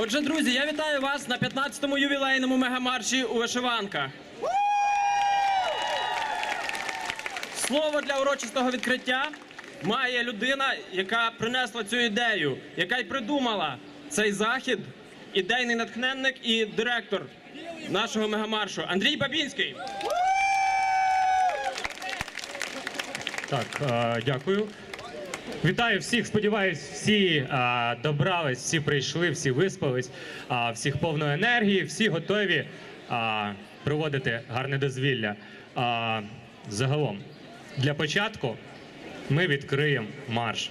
Отже, друзі, я вітаю вас на 15-му ювілейному мегамарші у вишиванках. Слово для урочистого відкриття має людина, яка принесла цю ідею, яка й придумала цей захід, ідейний натхненник і директор нашого мегамаршу Андрій Бабінський. Так, е, дякую. Вітаю всіх. Сподіваюсь, всі а, добрались, всі прийшли, всі виспались, а, всіх повно енергії, всі готові а, проводити гарне дозвілля. А, загалом, для початку ми відкриємо марш.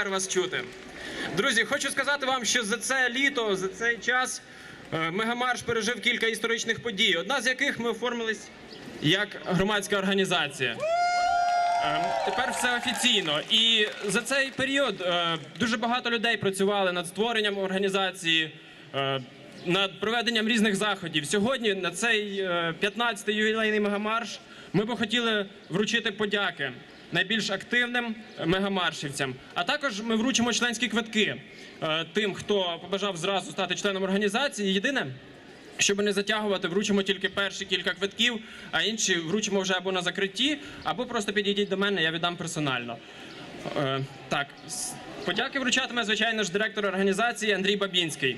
Тепер вас чути. Друзі, хочу сказати вам, що за це літо, за цей час е, Мегамарш пережив кілька історичних подій, одна з яких ми оформились як громадська організація. Е, Тепер все офіційно. І за цей період е, дуже багато людей працювали над створенням організації, е, над проведенням різних заходів. Сьогодні на цей е, 15-й ювілейний мегамарш ми би хотіли вручити подяки найбільш активним мегамаршівцям. А також ми вручимо членські квитки е, тим, хто побажав зразу стати членом організації. Єдине. Щоб не затягувати, вручимо тільки перші кілька квитків, а інші вручимо вже або на закритті, або просто підійдіть до мене, я віддам персонально. Е, так, подяки вручатиме, звичайно ж, директор організації Андрій Бабінський.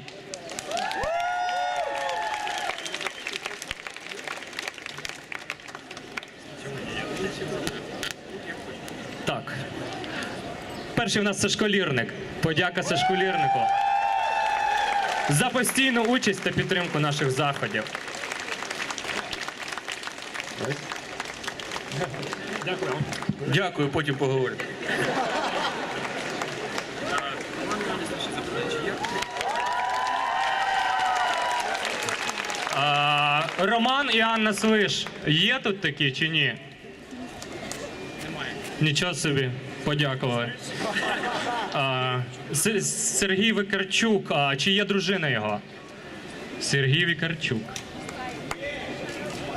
Так. Перший в нас Сашко Лірник. Подяка Сашку Лірнику. За постійну участь та підтримку наших заходів. Дякую. Дякую, потім поговоримо. А, Роман і Анна Свиш. Є тут такі чи ні? Немає. Нічого собі. Подякували. А, Сергій Викарчук. А, чи є дружина його? Сергій Вікарчук.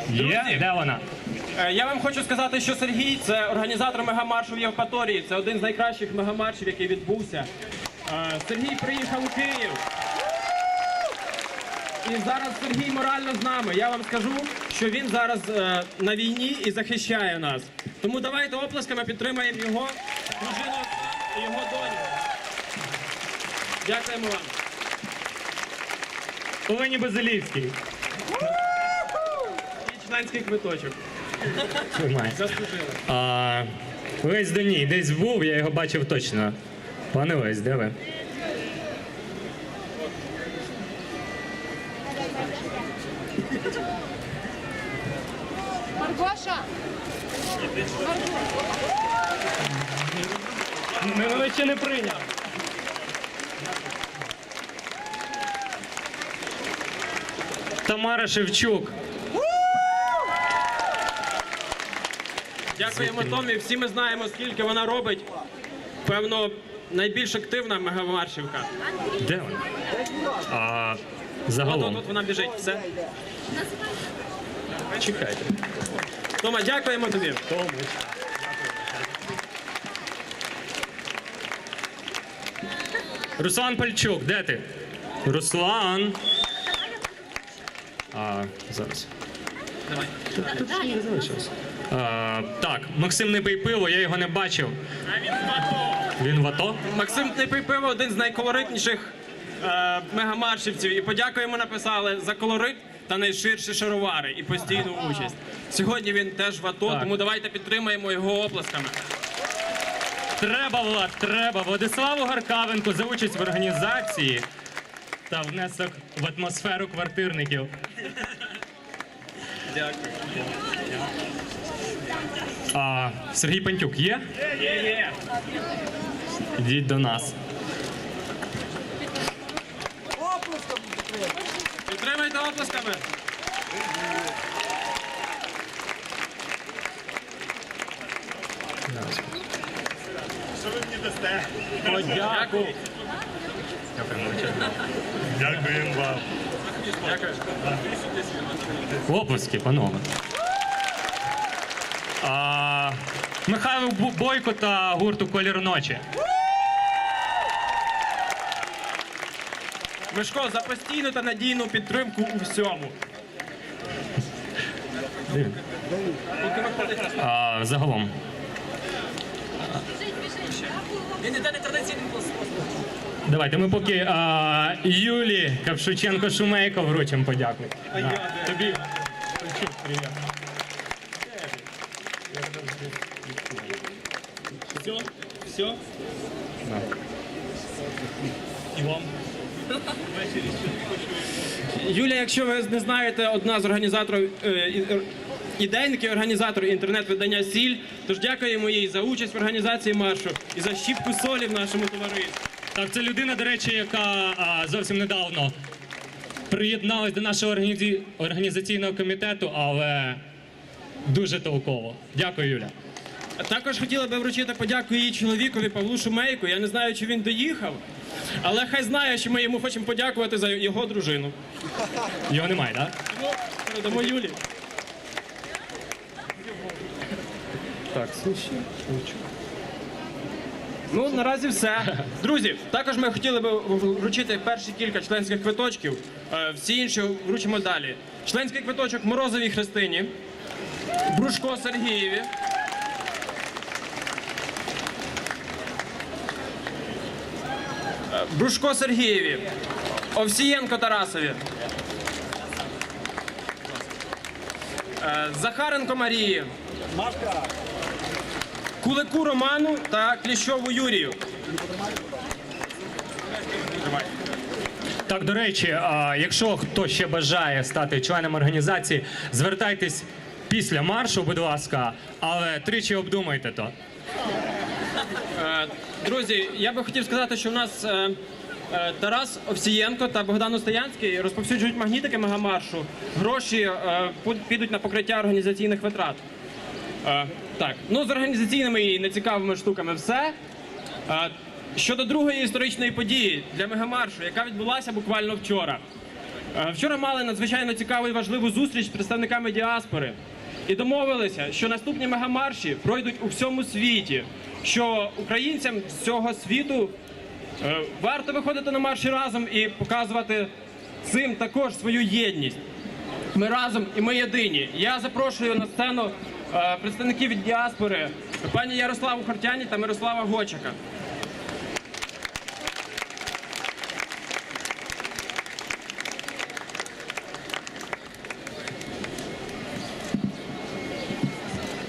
Є? Де вона? Е, Я вам хочу сказати, що Сергій це організатор мегамаршу в Євпаторії. Це один з найкращих мегамаршів, який відбувся. Е, Сергій приїхав у Київ. І зараз Сергій морально з нами. Я вам скажу, що він зараз е, на війні і захищає нас. Тому давайте оплесками підтримаємо його дружину і його доньку. Дякуємо вам. Олені Базилівський. І членський квиточок. Заслужили. А, Лесь Доній, десь був, я його бачив точно. Пане Лесь, де ви? Двічі не прийняв. Тамара Шевчук. Дякуємо Томі. Всі ми знаємо, скільки вона робить. Певно, найбільш активна мегамаршівка. Де вона? А, Загалом. От, от вона біжить. Все. Чекайте. Тома, дякуємо тобі. Руслан Пальчук, де ти? Руслан. А, зараз. Давай. А, так, Максим не пий пиво, я його не бачив. Він в АТО? Максим Типипиво один з найколоритніших е, мегамаршівців. І подякуємо написали за колорит та найширші шаровари і постійну участь. Сьогодні він теж в АТО, Так. тому давайте підтримаємо його оплесками. Треба, Влад, треба. Владиславу Гаркавенку за участь в організації та внесок в атмосферу квартирників. Дякую. А, Сергій Пантюк є? Є-є. Йдіть до нас. Підтримайте оплесками. Дякую. Дякуємо вам. Оплески, панове. А, Михайло Бойко та гурту Колір ночі. Мишко, за постійну та надійну підтримку у всьому. А, загалом. Він іде нетрадиційним Давайте ми поки а, Юлі Капшученко Шумейко вручимо подяку. Да. Тобі. Привіт. Все, все. І вам. Юлія, якщо ви не знаєте, одна з організаторів е, е, ідейників, організатор інтернет-видання Сіль. Тож дякуємо їй за участь в організації маршу і за щіпку солі в нашому товаристві. Так, це людина, до речі, яка а, зовсім недавно приєдналась до нашого організі- організаційного комітету, але дуже толково. Дякую, Юля. Також хотіла би вручити подяку її чоловікові Павлу Шумейку. Я не знаю, чи він доїхав, але хай знає, що ми йому хочемо подякувати за його дружину. Його немає, так? Тому передамо Юлі. Так, Ну, наразі все. Друзі, також ми хотіли би вручити перші кілька членських квиточків. Е, Всі інші вручимо далі. Членський квиточок Морозовій Христині, Брушко Сергієві. Е, Брушко Сергієві, Овсієнко Тарасові. Е, Захаренко Марії. Кулику Роману та Кліщову Юрію. Так, до речі, а, якщо хто ще бажає стати членом організації, звертайтесь після маршу, будь ласка, але тричі обдумайте то. Е, Друзі, я би хотів сказати, що в нас е, е, Тарас Овсієнко та Богдан Остоянський розповсюджують магнітики мегамаршу. Гроші е, пу- підуть на покриття організаційних витрат. Е, Так, ну з організаційними і нецікавими штуками все. Щодо другої історичної події для мегамаршу, яка відбулася буквально вчора. Вчора мали надзвичайно цікаву і важливу зустріч з представниками діаспори і домовилися, що наступні мегамарші пройдуть у всьому світі. Що українцям з цього світу е, варто виходити на марші разом і показувати цим також свою єдність. Ми разом і ми єдині. Я запрошую на сцену представників від діаспори пані Ярославу Хартяні та Мирослава Гочака.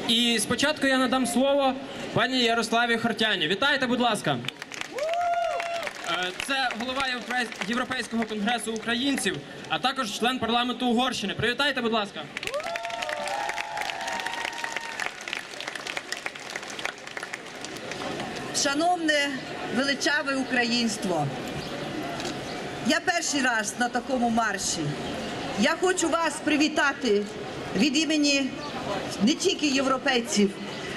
І спочатку я надам слово пані Ярославі Хартяні. Вітайте, будь ласка. Е, Це голова Європейського конгресу українців, а також член парламенту Угорщини. Привітайте, будь ласка. Шановне величаве українство, я перший раз на такому марші. я хочу вас привітати від імені не тільки європейців,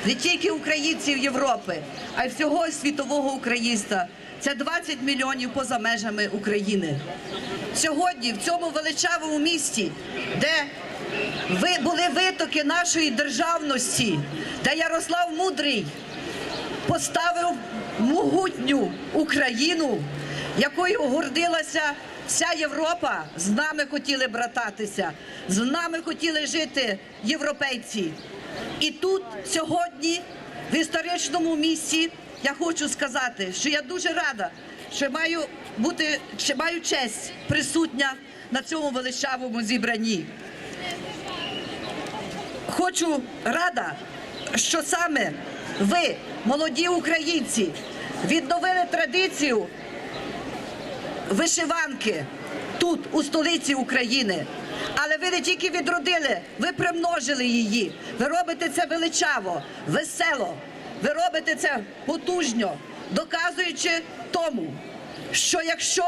не тільки українців Європи, а й всього світового українства. Це 20 мільйонів поза межами України. Сьогодні в цьому величавому місті, де ви були витоки нашої державності, де Ярослав Мудрий поставив могутню Україну, якою гордилася вся Європа. З нами хотіли брататися, з нами хотіли жити європейці. І тут сьогодні, в історичному місці, я хочу сказати, що я дуже рада, що маю бути, що маю честь присутня на цьому величавому зібранні. Хочу рада, що саме ви, молоді українці, відновили традицію вишиванки тут, у столиці України. Але ви не тільки відродили, ви примножили її. Ви робите це величаво, весело. Ви робите це потужно, доказуючи тому, що якщо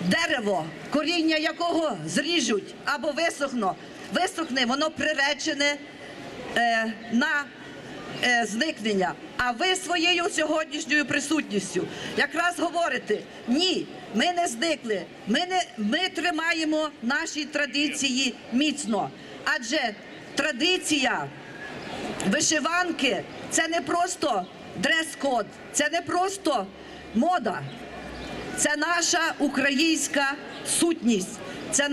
дерево, коріння якого зріжуть або висохне, висохне, воно приречене е, на зникнення. А ви своєю сьогоднішньою присутністю якраз говорите: ні, ми не зникли, ми, не, ми тримаємо наші традиції міцно. Адже традиція вишиванки це не просто дрес-код, це не просто мода. Це наша українська сутність, це,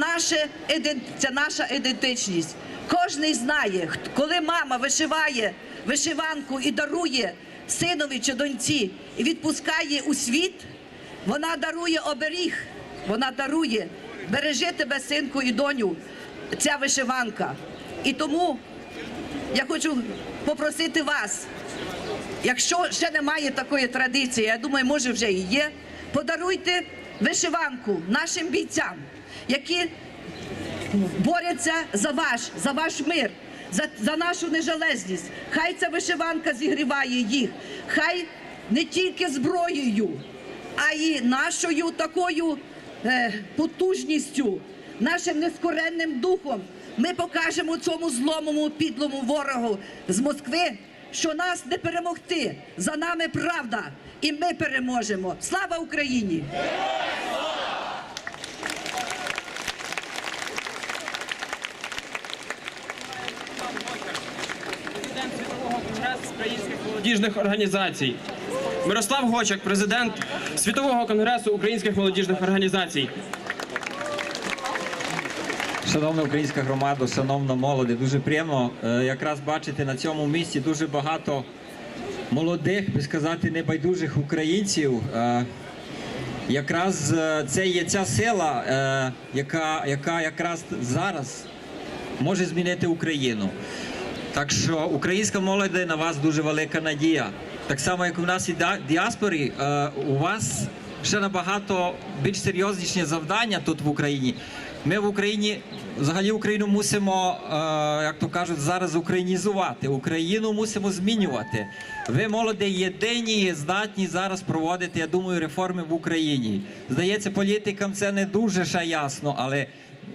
іден- це наша ідентичність. Кожний знає, коли мама вишиває вишиванку і дарує синові чи доньці і відпускає у світ, вона дарує оберіг, вона дарує бережи тебе, синку і доню, ця вишиванка. І тому я хочу попросити вас, Якщо ще немає такої традиції, я думаю, може вже і є. Подаруйте вишиванку нашим бійцям, які борються за ваш, за ваш мир, за, за нашу незалежність. Хай ця вишиванка зігріває їх, хай не тільки зброєю, а й нашою такою е, потужністю, нашим нескоренним духом. Ми покажемо цьому зломому підлому ворогу з Москви, що нас не перемогти. За нами правда, і ми переможемо. Слава Україні! Президент Світового конгресу українських молодіжних організацій. Мирослав Гочак, президент Світового конгресу українських молодіжних організацій. Шановна українська громада, шановна молоді, дуже приємно е, якраз бачити на цьому місці дуже багато молодих, би сказати, небайдужих українців. Е, Якраз е, це є ця сила, яка, яка якраз зараз може змінити Україну. Так що українська молодь на вас дуже велика надія. Так само, як у нас і діаспорі, е, у вас ще набагато більш серйозніші завдання тут в Україні. Ми в Україні, взагалі Україну мусимо, е, як то кажуть, зараз українізувати. Україну мусимо змінювати. Ви молоді єдині, здатні зараз проводити, я думаю, реформи в Україні. Здається, політикам це не дуже ще ясно, але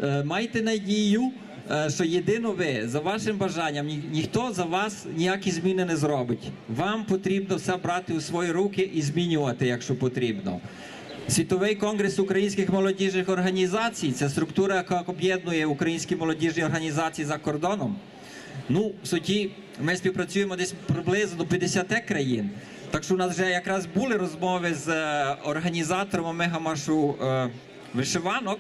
е, майте надію. Е, що єдино ви за вашим бажанням ні, ніхто за вас ніякі зміни не зробить. Вам потрібно все брати у свої руки і змінювати, якщо потрібно. Світовий конгрес українських молодіжних організацій це структура, яка об'єднує українські молодіжні організації за кордоном. Ну, в суті, ми співпрацюємо десь приблизно до 50 країн. Так що у нас вже якраз були розмови з е, організаторами мегамаршу е, вишиванок.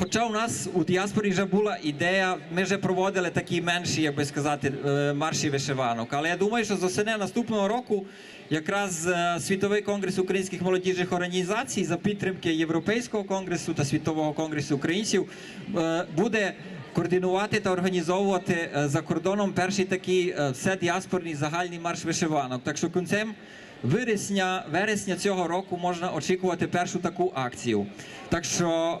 Хоча у нас у діаспорі вже була ідея, ми вже проводили такі менші, як би сказати, е, марші вишиванок. Але я думаю, що з осени наступного року якраз е, Світовий конгрес українських молодіжних організацій за підтримки Європейського конгресу та Світового конгресу українців е, буде координувати та організовувати за кордоном перший такий вседіаспорний загальний марш вишиванок. Так що кінцем вересня, вересня цього року можна очікувати першу таку акцію. Так що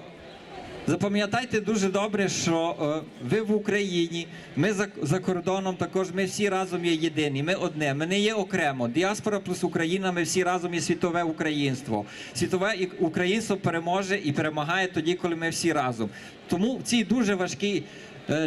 Запам'ятайте дуже добре, що е, ви в Україні, ми за, кордоном також, ми всі разом є єдині. Ми одне, ми не є окремо. Діаспора плюс Україна, ми всі разом є світове українство. Світове українство переможе і перемагає тоді, коли ми всі разом. Тому в ці дуже важкі е,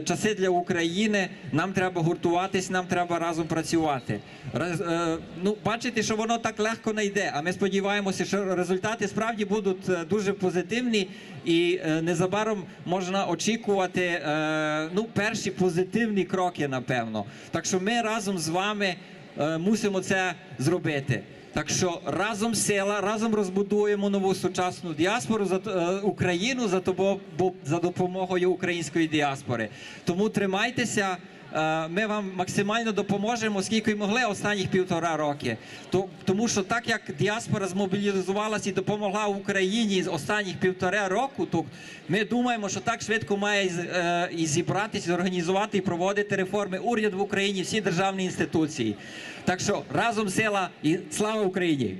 часи для України нам треба гуртуватись, нам треба разом працювати. Е, ну, бачите, що воно так легко не йде. А ми сподіваємося, що результати справді будуть е, дуже позитивні, і е, незабаром можна очікувати е, ну, перші позитивні кроки, напевно. Так що ми разом з вами е, мусимо це зробити. Так що разом сила, разом розбудуємо нову сучасну діаспору за е, Україну за тобо, бо- за допомогою української діаспори. Тому тримайтеся. Е, Ми вам максимально допоможемо, скільки могли останніх півтора роки. То- Тому що так як діаспора змобілізувалася і допомогла Україні з останніх півтора року, то ми думаємо, що так швидко має е, і зібратися, зорганізувати і проводити реформи уряд в Україні, всі державні інституції. Так що разом сила і слава Україні!